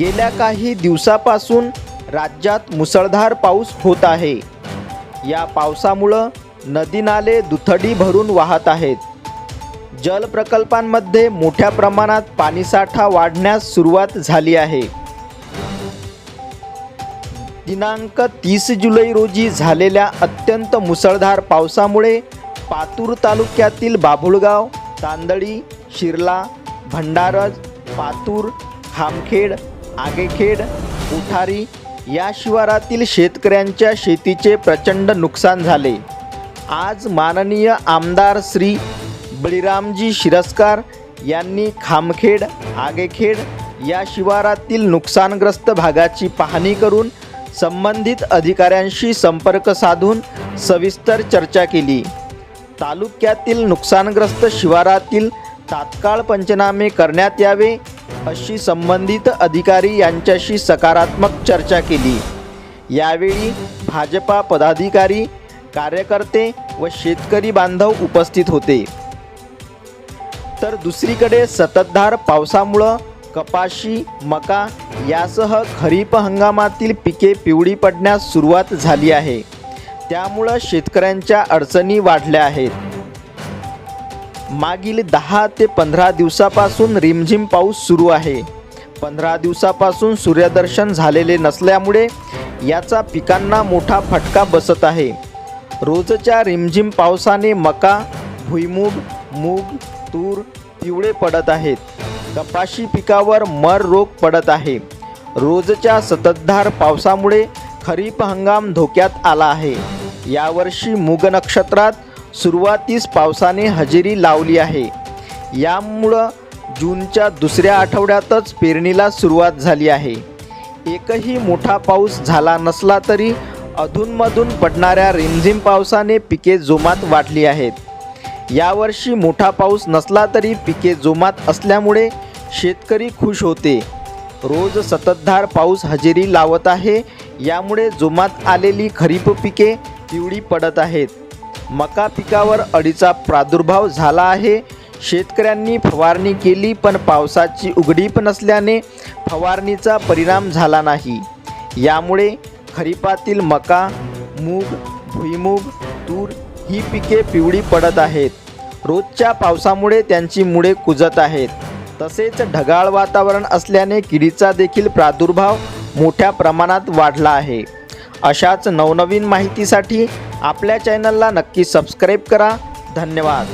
गेल्या काही दिवसापासून राज्यात मुसळधार पाऊस होत आहे. या पावसामुळं नदी नाले दुथडी भरून वाहत आहेत. जलप्रकल्पांमध्ये मोठ्या प्रमाणात पाणीसाठा वाढण्यास सुरुवात झाली आहे. दिनांक तीस जुलै रोजी झालेल्या अत्यंत मुसळधार पावसामुळे पातूर तालुक्यातील बाभुळगाव तांदळी शिरला भंडारज पातूर खामखेड आगेखेड उठारी या शिवारातील शेतकऱ्यांच्या शेतीचे प्रचंड नुकसान झाले. आज माननीय आमदार श्री बळीरामजी शिरस्कार यांनी खामखेड आगेखेड या शिवारातील नुकसानग्रस्त भागाची पाहणी करून संबंधित अधिकाऱ्यांशी संपर्क साधून सविस्तर चर्चा केली. तालुक्यातील नुकसानग्रस्त शिवारातील तात्काळ पंचनामे करण्यात यावे अशी संबंधित अधिकारी यांच्याशी सकारात्मक चर्चा केली. यावेळी भाजपा पदाधिकारी कार्यकर्ते व शेतकरी बांधव उपस्थित होते. तर दुसरीकडे सततधार पावसामुळं कपाशी मका यासह खरीप हंगामातील पिके पिवळी पडण्यास सुरुवात झाली आहे. त्यामुळं शेतकऱ्यांच्या अडचणी वाढल्या आहेत. मागील दहा ते पंधरा दिवसापासून रिमझिम पाऊस सुरू आहे. पंधरा दिवसापासून सूर्यदर्शन झालेले नसल्यामुळे याचा पिकांना मोठा फटका बसत आहे. रोजच्या रिमझिम पावसाने मका भुईमूग मूग तूर पिवळे पडत आहेत. कपाशी पिकावर मर रोग पडत आहे. रोजच्या सततधार पावसामुळे खरीप हंगाम धोक्यात आला आहे. यावर्षी मूग नक्षत्रात सुरुवातीस पावसाने हजेरी लावली आहे. यामुळं जूनच्या दुसऱ्या आठवड्यातच पेरणीला सुरुवात झाली आहे. एकही मोठा पाऊस झाला नसला तरी अधूनमधून पडणाऱ्या रिमझिम पावसाने पिके जोमात वाढली आहेत. यावर्षी मोठा पाऊस नसला तरी पिके जोमात असल्यामुळे शेतकरी खुश होते. रोज सततधार पाऊस हजेरी लावत आहे यामुळे जोमात आलेली खरीप पिके पिवळी पडत आहेत. मका पिकावर अडीचा प्रादुर्भाव झाला आहे. शेतकऱ्यांनी फवारणी केली पण पावसाची उघडीप नसल्याने फवारणीचा परिणाम झाला नाही. यामुळे खरीपातील मका मूग भुईमूग तूर ही पिके पिवळी पडत आहेत. रोजच्या पावसामुळे त्यांची मुळे कुजत आहेत. तसेच ढगाळ वातावरण असल्याने किडीचा देखील प्रादुर्भाव मोठ्या प्रमाणात वाढला आहे. अशाच नवनवीन माहितीसाठी आपल्या चॅनलला नक्की सबस्क्राईब करा. धन्यवाद.